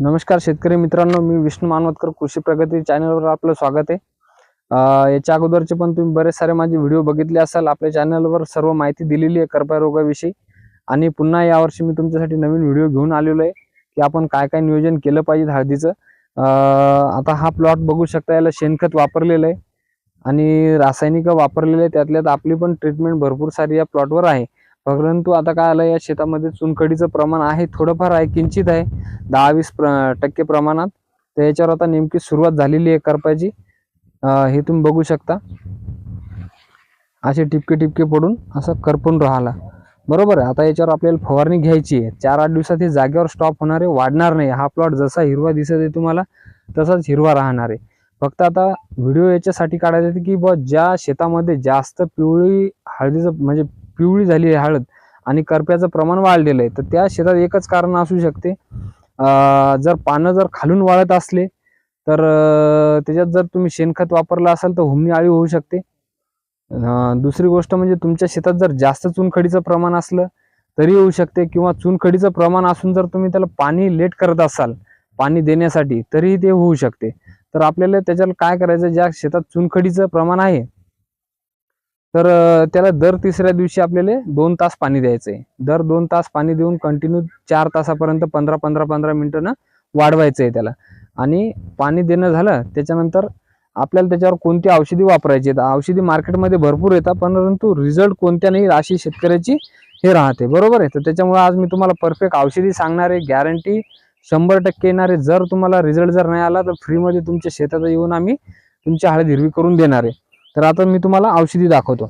नमस्कार शेतकरी मित्रांनो मी विष्णू मानवतकर कृषी प्रगती चॅनलवर आपलं स्वागत आहे. याच्या अगोदरचे पण तुम्ही बरेच सारे माझे व्हिडिओ बघितले असाल आपल्या चॅनलवर सर्व माहिती दिलेली आहे करपा रोगाविषयी. आणि पुन्हा यावर्षी मी तुमच्यासाठी नवीन व्हिडिओ घेऊन आलेलो आहे की आपण काय काय नियोजन केलं पाहिजे हळदीचं. आता हा प्लॉट बघू शकता याला शेणखत वापरलेलं आहे. आणि रासायनिक वापरलेलं आहे त्यातल्या आपली पण ट्रीटमेंट भरपूर सारी या प्लॉटवर आहे. परंतु आता काय आलं या शेतामध्ये चुनखडीचं प्रमाण आहे थोडंफार आहे किंचित आहे. दहा वीस प्र टक्के प्रमाणात. तर याच्यावर आता नेमकी सुरुवात झालेली आहे करपायची हे तुम्ही बघू शकता. असे टिपके टिपके पडून असं करपून राहिला. बरोबर आहे आता याच्यावर आपल्याला फवारणी घ्यायची आहे. चार आठ दिवसात हे जागेवर स्टॉप होणार आहे वाढणार नाही. हा प्लॉट जसा हिरवा दिसत आहे तुम्हाला तसाच हिरवा राहणार आहे. फक्त आता व्हिडिओ याच्यासाठी काढायचा की ब ज्या शेतामध्ये जास्त पिवळी हळदीचं म्हणजे पिवळी झाली आहे हळद आणि करप्याचं प्रमाण वाढलेलं आहे. तर त्या शेतात एकच कारण असू शकते. जर पानं जर खालून वाळत असले तर त्याच्यात जर तुम्ही शेणखत वापरलं असाल तर हुमणी आळी होऊ शकते. दुसरी गोष्ट म्हणजे तुमच्या शेतात जर जास्त चुनखडीचं प्रमाण असलं तरी होऊ शकते. किंवा चुनखडीचं प्रमाण असून जर तुम्ही त्याला पाणी लेट करत असाल पाणी देण्यासाठी तरीही ते होऊ शकते. तर आपल्याला त्याच्याला काय करायचं ज्या शेतात चुनखडीचं प्रमाण आहे तर त्याला दर तिसऱ्या दिवशी आपल्याला दोन तास पाणी द्यायचं आहे. दर दोन तास पाणी देऊन कंटिन्यू चार तासापर्यंत पंधरा पंधरा पंधरा मिनिटानं वाढवायचं आहे त्याला. आणि पाणी देणं झालं त्याच्यानंतर आपल्याला त्याच्यावर कोणती औषधी वापरायची आहेत? औषधी मार्केटमध्ये भरपूर येतात परंतु रिझल्ट कोणत्या नाही अशी शेतकऱ्याची हे राहते. बरोबर आहे? तर त्याच्यामुळे आज मी तुम्हाला परफेक्ट औषधी सांगणार आहे गॅरंटी शंभर टक्के येणार आहे. जर तुम्हाला रिझल्ट जर नाही आला तर फ्रीमध्ये तुमच्या शेतात येऊन आम्ही तुमची हळद हिरवी करून देणार आहे. तर आता मी तुम्हाला औषधी दाखवतो.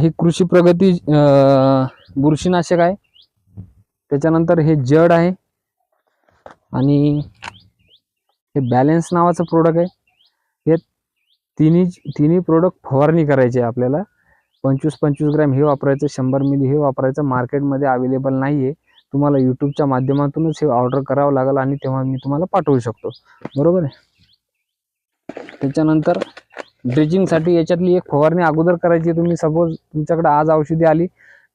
ही कृषी प्रगती बुरशीनाशक आहे. त्याच्यानंतर हे जड आहे. आणि हे बॅलेन्स नावाचं प्रोडक्ट आहे. हे तिन्ही तिन्ही प्रोडक्ट फवारणी करायचे आहे आपल्याला. पंचवीस पंचवीस ग्रॅम हे वापरायचं शंभर मिली हे वापरायचं. मार्केटमध्ये अवेलेबल नाही आहे तुम्हाला यूट्यूबच्या माध्यमातूनच हे ऑर्डर करावं लागेल आणि तेव्हा मी तुम्हाला पाठवू शकतो. बरोबर आहे? त्याच्यानंतर ड्रेजिंगसाठी याच्यातली एक फवारणी अगोदर करायची. तुम्ही सपोज तुमच्याकडे आज औषधी आली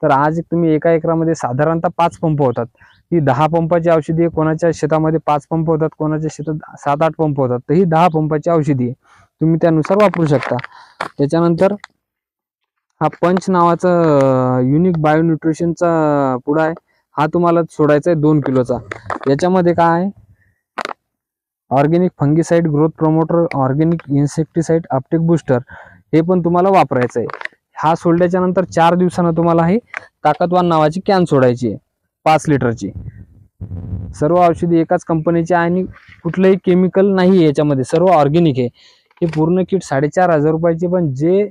तर आज तुम्ही एका एकरामध्ये साधारणतः पाच पंप होतात. ही दहा पंपाची औषधी आहे कोणाच्या शेतामध्ये पाच पंप होतात कोणाच्या शेतात सात आठ पंप होतात. तर ही दहा पंपाची औषधी आहे. तुम्ही त्यानुसार वापरू शकता. त्याच्यानंतर हा पंच नावाचा युनिक बायोन्यूट्रिशनचा पुडा आहे. हा तुम्हाला सोडायचा आहे दोन किलोचा. याच्यामध्ये काय आहे? Organic fungicide growth promoter organic insecticide optic booster हे पण तुम्हाला वापरायचं आहे. हा सोडल्याच्या नंतर चार दिवसानं तुम्हाला ही ताकदवान नावाची कॅन सोडायची आहे पाच लिटरची. सर्व औषधी एकाच कंपनीची आणि कुठलंही केमिकल नाही आहे याच्यामध्ये सर्व ऑर्गेनिक आहे. हे पूर्ण किट साडेचार हजार रुपयाचे पण जे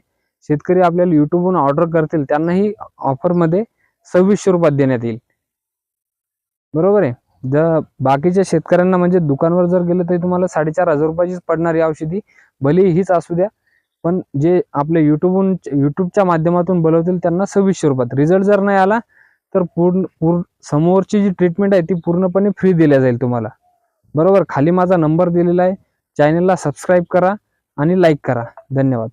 शेतकरी आपल्याला युट्यूबवरून ऑर्डर करतील त्यांनाही ऑफरमध्ये सव्वीसशे रुपयात देण्यात येईल. बरोबर आहे? जर बाकीच्या शेतकऱ्यांना म्हणजे दुकानवर जर गेलं तरी तुम्हाला साडेचार हजार रुपयाचीच पडणार औषधी. भले हीच असू द्या पण जे आपले युट्यूबहून युट्यूबच्या माध्यमातून बोलवतील त्यांना सव्वीसशे रुपयात. रिझल्ट जर नाही आला तर पूर्ण पूर्ण समोरची जी ट्रीटमेंट आहे ती पूर्णपणे फ्री दिल्या जाईल तुम्हाला. बरोबर? खाली माझा नंबर दिलेला आहे. चॅनलला सबस्क्राईब करा आणि लाईक करा. धन्यवाद.